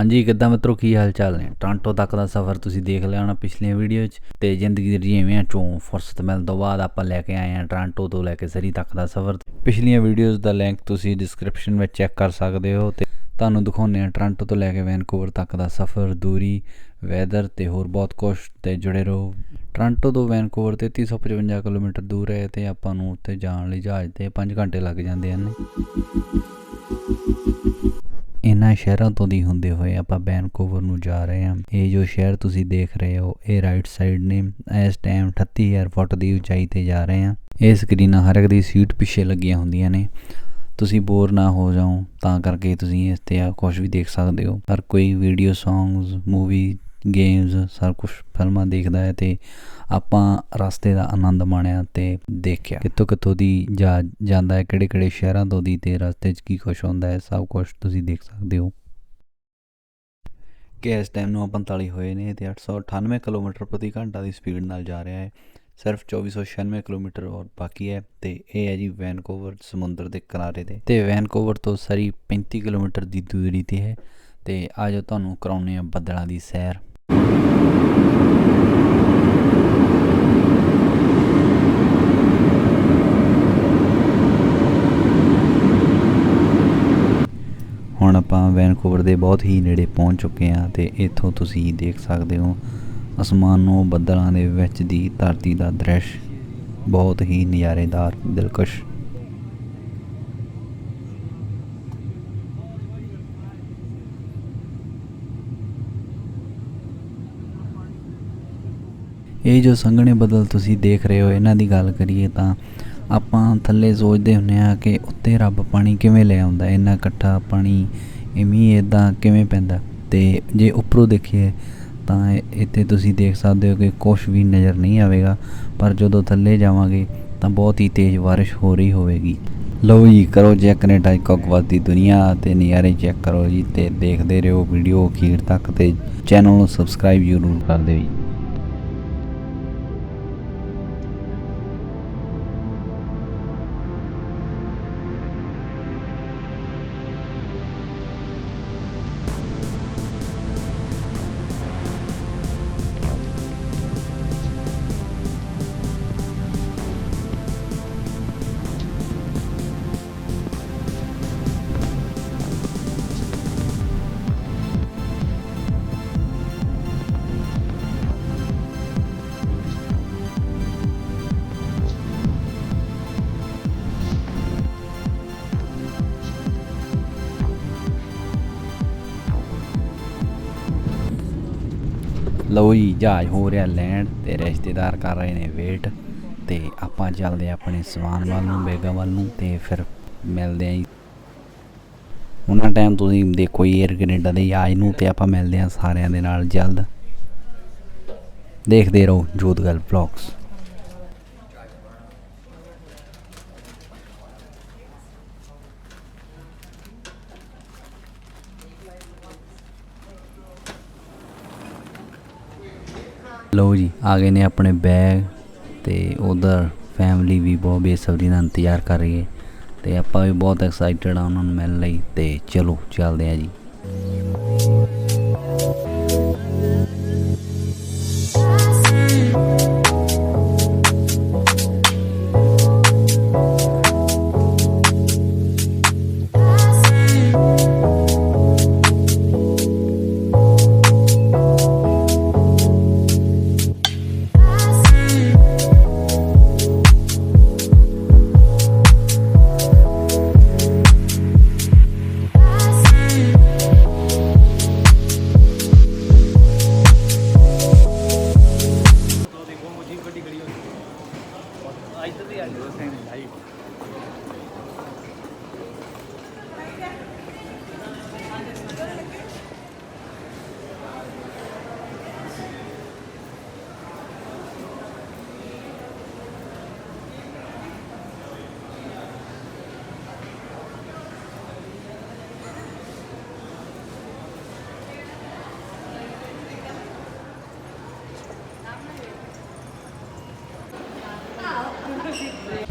ਹਾਂਜੀ, ਕਿੱਦਾਂ ਮਿੱਤਰੋ, ਕੀ ਹਾਲ ਚਾਲ ਨੇ? ਟੋਰਾਂਟੋ ਤੱਕ ਦਾ ਸਫ਼ਰ ਤੁਸੀਂ ਦੇਖ ਲਿਆ ਹੋਣਾ ਪਿਛਲੀਆਂ ਵੀਡੀਓ 'ਚ ਤੇ ਜ਼ਿੰਦਗੀ ਦੇ ਜਿਵੇਂ ਚੋਂ ਫੁਰਸਤ ਮਿਲਣ ਤੋਂ ਬਾਅਦ ਆਪਾਂ ਲੈ ਕੇ ਆਏ ਹਾਂ ਟੋਰਾਂਟੋ ਤੋਂ ਲੈ ਕੇ ਸਰੀ ਤੱਕ ਦਾ ਸਫ਼ਰ ਪਿਛਲੀਆਂ ਵੀਡੀਓਜ਼ ਦਾ ਲਿੰਕ ਤੁਸੀਂ ਡਿਸਕ੍ਰਿਪਸ਼ਨ ਵਿੱਚ ਚੈੱਕ ਕਰ ਸਕਦੇ ਹੋ ਤੇ ਤੁਹਾਨੂੰ ਦਿਖਾਉਂਦੇ ਹਾਂ ਟੋਰਾਂਟੋ ਤੋਂ ਲੈ ਕੇ ਵੈਨਕੂਵਰ ਤੱਕ ਦਾ ਸਫ਼ਰ, ਦੂਰੀ ਵੈਦਰ ਤੇ ਹੋਰ ਬਹੁਤ ਕੁਝ ਤੇ ਜੁੜੇ ਰਹੋ। ਟੋਰਾਂਟੋ ਤੋਂ ਵੈਨਕੂਵਰ 3355 ਕਿਲੋਮੀਟਰ ਦੂਰ ਹੈ ਤੇ ਆਪਾਂ ਨੂੰ ਉੱਥੇ ਜਾਣ ਲਈ ਜਹਾਜ਼ ਤੇ 5 ਘੰਟੇ ਲੱਗ ਜਾਂਦੇ ਹਨ। ਇਹਨਾਂ ਸ਼ਹਿਰਾਂ ਤੋਂ ਦੀ ਹੁੰਦੇ ਹੋਏ ਆਪਾਂ ਵੈਨਕੂਵਰ ਨੂੰ ਜਾ ਰਹੇ ਹਾਂ। ਇਹ ਜੋ ਸ਼ਹਿਰ ਤੁਸੀਂ ਦੇਖ ਰਹੇ ਹੋ, ਇਹ ਰਾਈਟ ਸਾਈਡ ਨੇ। ਇਸ ਟਾਈਮ 38000 ਫੁੱਟ ਦੀ ਉਚਾਈ ਤੇ ਜਾ ਰਹੇ ਹਾਂ। ਇਹ ਸਕਰੀਨਾਂ ਹਰ ਇੱਕ ਦੀ ਸੀਟ ਪਿੱਛੇ ਲੱਗੀਆਂ ਹੁੰਦੀਆਂ ਨੇ। ਤੁਸੀਂ ਬੋਰ ਨਾ ਹੋ ਜਾਓ, ਤਾਂ ਕਰਕੇ ਤੁਸੀਂ ਇਸ ਤੇ ਆ ਕੁਝ ਵੀ ਦੇਖ ਸਕਦੇ ਹੋ। ਹਰ ਕੋਈ ਵੀਡੀਓ ਸੌਂਗਸ ਮੂਵੀ ਗੇਮਸ ਸਭ ਕੁਝ ਫਿਲਮਾਂ ਦੇਖਦਾ ਹੈ ਤੇ ਆਪਾਂ ਰਸਤੇ ਦਾ ਆਨੰਦ ਮਾਣਿਆ ਤੇ ਦੇਖਿਆ। ਕਿੱਥੋਂ ਕਿੱਥੋਂ ਦੀ ਜਾ ਜਾਂਦਾ ਹੈ ਕਿਹੜੇ ਕਿਹੜੇ ਸ਼ਹਿਰਾਂ ਤੋਂ ਦੀ ਤੇ ਰਸਤੇ 'ਚ ਕੀ ਕੁਝ ਹੁੰਦਾ ਹੈ, ਸਭ ਕੁਝ ਤੁਸੀਂ ਦੇਖ ਸਕਦੇ ਹੋ। ਕਿ ਇਸ ਟਾਈਮ ਨੂੰ 45 ਹੋਏ ਨੇ ਤੇ 898 ਕਿਲੋਮੀਟਰ ਪ੍ਰਤੀ ਘੰਟਾ ਦੀ ਸਪੀਡ ਨਾਲ ਜਾ ਰਿਹਾ ਹੈ। ਸਿਰਫ 2496 ਕਿਲੋਮੀਟਰ ਔਰ ਬਾਕੀ ਹੈ ਤੇ ਇਹ ਹੈ ਜੀ ਵੈਨਕੂਵਰ ਸਮੁੰਦਰ ਦੇ ਕਿਨਾਰੇ ਤੇ। ਤੇ ਵੈਨਕੂਵਰ ਤੋਂ ਸਰੀ 35 ਕਿਲੋਮੀਟਰ ਦੀ ਦੂਰੀ ਤੇ ਹੈ ਤੇ ਅੱਜ ਤੁਹਾਨੂੰ ਕਰਾਉਨੇ ਆ ਬੱਦਲਾਂ ਦੀ ਸੈਰ। ਹੁਣ ਆਪਾਂ ਵੈਨਕੂਵਰ ਦੇ ਬਹੁਤ ਹੀ ਨੇੜੇ ਪਹੁੰਚ ਚੁੱਕੇ ਹਾਂ ਤੇ ਇੱਥੋਂ ਤੁਸੀਂ ਦੇਖ ਸਕਦੇ ਹੋ ਅਸਮਾਨ ਨੂੰ ਬੱਦਲਾਂ ਦੇ ਵਿੱਚ ਦੀ ਧਰਤੀ ਦਾ ਦ੍ਰਿਸ਼ ਬਹੁਤ ਹੀ ਨਜ਼ਾਰੇਦਾਰ, ਦਿਲਕਸ਼ ਇਹ ਜੋ ਸੰਘਣੇ ਬਦਲ ਤੁਸੀਂ ਦੇਖ ਰਹੇ ਹੋ, ਇਹਨਾਂ ਦੀ ਗੱਲ ਕਰੀਏ ਤਾਂ ਆਪਾਂ ਥੱਲੇ ਸੋਚਦੇ ਹੁੰਨੇ ਆ ਕਿ ਉੱਤੇ ਰੱਬ ਪਾਣੀ ਕਿਵੇਂ ਲੈ ਆਉਂਦਾ, ਇੰਨਾ ਇਕੱਠਾ ਪਾਣੀ ਇਹ ਮੀਂਹ ਇਦਾਂ ਕਿਵੇਂ ਪੈਂਦਾ। ਤੇ ਜੇ ਉੱਪਰੋਂ ਦੇਖੀਏ ਤਾਂ ਇੱਥੇ ਤੁਸੀਂ ਦੇਖ ਸਕਦੇ ਹੋ ਕਿ ਕੁਝ ਵੀ ਨਜ਼ਰ ਨਹੀਂ ਆਵੇਗਾ, ਪਰ ਜਦੋਂ ਥੱਲੇ ਜਾਵਾਂਗੇ ਤਾਂ ਬਹੁਤ ਹੀ ਤੇਜ਼ ਬਾਰਿਸ਼ ਹੋ ਰਹੀ ਹੋਵੇਗੀ। ਲਓ ਜੀ, ਕਰੋ ਚੈੱਕ ਕੈਨੇਡਾ ਕੋਕਵਾਦ ਦੀ ਦੁਨੀਆ ਤੇ ਨਜ਼ਾਰੇ ਚੈੱਕ ਕਰੋ ਜੀ ਤੇ ਦੇਖਦੇ ਰਹੋ ਵੀਡੀਓ ਅਖੀਰ ਤੱਕ ਤੇ ਚੈਨਲ ਨੂੰ ਸਬਸਕ੍ਰਾਈਬ ਜ਼ਰੂਰ ਕਰ ਦਿਓ ਜੀ। ਲਓ ਜੀ ਜਹਾਜ਼ ਹੋ ਰਿਹਾ ਲੈਂਡ ਤੇ ਰਿਸ਼ਤੇਦਾਰ ਕਰ ਰਹੇ ਨੇ ਵੇਟ ਤੇ ਆਪਾਂ ਚੱਲਦੇ ਹਾਂ ਆਪਣੇ ਸਵਾਨ ਵੱਲ ਨੂੰ, ਬੇਗਾ ਵੱਲ ਨੂੰ ਤੇ ਫਿਰ ਮਿਲਦੇ ਆਂ ਜੀ। ਉਹਨਾਂ ਟਾਈਮ ਤੁਸੀਂ ਦੇਖੋ ਜੀ 에ਅਰ ਕੈਨੇਡਾ ਦੇ ਜਹਾਜ਼ ਨੂੰ ਤੇ ਆਪਾਂ ਮਿਲਦੇ ਆਂ ਸਾਰਿਆਂ ਦੇ ਨਾਲ ਜਲਦ। ਦੇਖਦੇ ਰਹੋ ਜੋਤਗਲ ਵਲੌਗਸ ਲਓ ਜੀ, ਆ ਗਏ ਨੇ ਆਪਣੇ ਬੈਗ ਤੇ ਉਧਰ ਫੈਮਿਲੀ ਵੀ ਬਹੁਤ ਬੇਸਬਰੀ ਨਾਲ ਇੰਤਜ਼ਾਰ ਕਰ ਰਹੀ ਹੈ ਤੇ ਆਪਾਂ ਵੀ ਬਹੁਤ ਐਕਸਾਈਟਡ ਆ ਉਹਨਾਂ ਨੂੰ ਮਿਲਣ ਲਈ ਤੇ ਚਲੋ, ਚੱਲਦੇ ਆ ਜੀ। 啊你的声音里来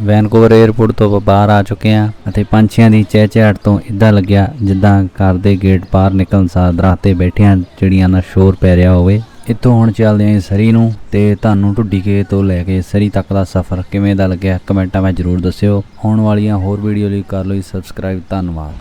ਵੈਨਕੂਵਰ 에ਅਰਪੋਰਟ ਤੋਂ ਬਾਹਰ ਆ ਚੁੱਕੇ ਹਾਂ ਅਤੇ ਪੰਛੀਆਂ ਦੀ ਚਹਿਚਹਾਟ ਤੋਂ ਇਦਾਂ ਲੱਗਿਆ ਜਿੱਦਾਂ ਘਰ ਦੇ ਗੇਟ ਬਾਹਰ ਨਿਕਲਣ ਸਾਰ ਦਰਖਤੇ ਬੈਠਿਆਂ ਚਿੜੀਆਂ ਦਾ ਸ਼ੋਰ ਪੈ ਰਿਹਾ ਹੋਵੇ। ਇੱਥੋਂ ਹੁਣ ਚੱਲਦੇ ਹਾਂ ਸਰੀ ਨੂੰ ਤੇ ਤੁਹਾਨੂੰ ਢੁੱਡੀ ਕੇ ਤੋਂ ਲੈ ਕੇ ਸਰੀ ਤੱਕ ਦਾ ਸਫ਼ਰ ਕਿਵੇਂ ਦਾ ਲੱਗਿਆ ਕਮੈਂਟਾਂ ਵਿੱਚ ਜ਼ਰੂਰ ਦੱਸਿਓ। ਆਉਣ ਵਾਲੀਆਂ ਹੋਰ ਵੀਡੀਓ ਲਈ ਕਰ ਲਓ ਸਬਸਕ੍ਰਾਈਬ, ਧੰਨਵਾਦ।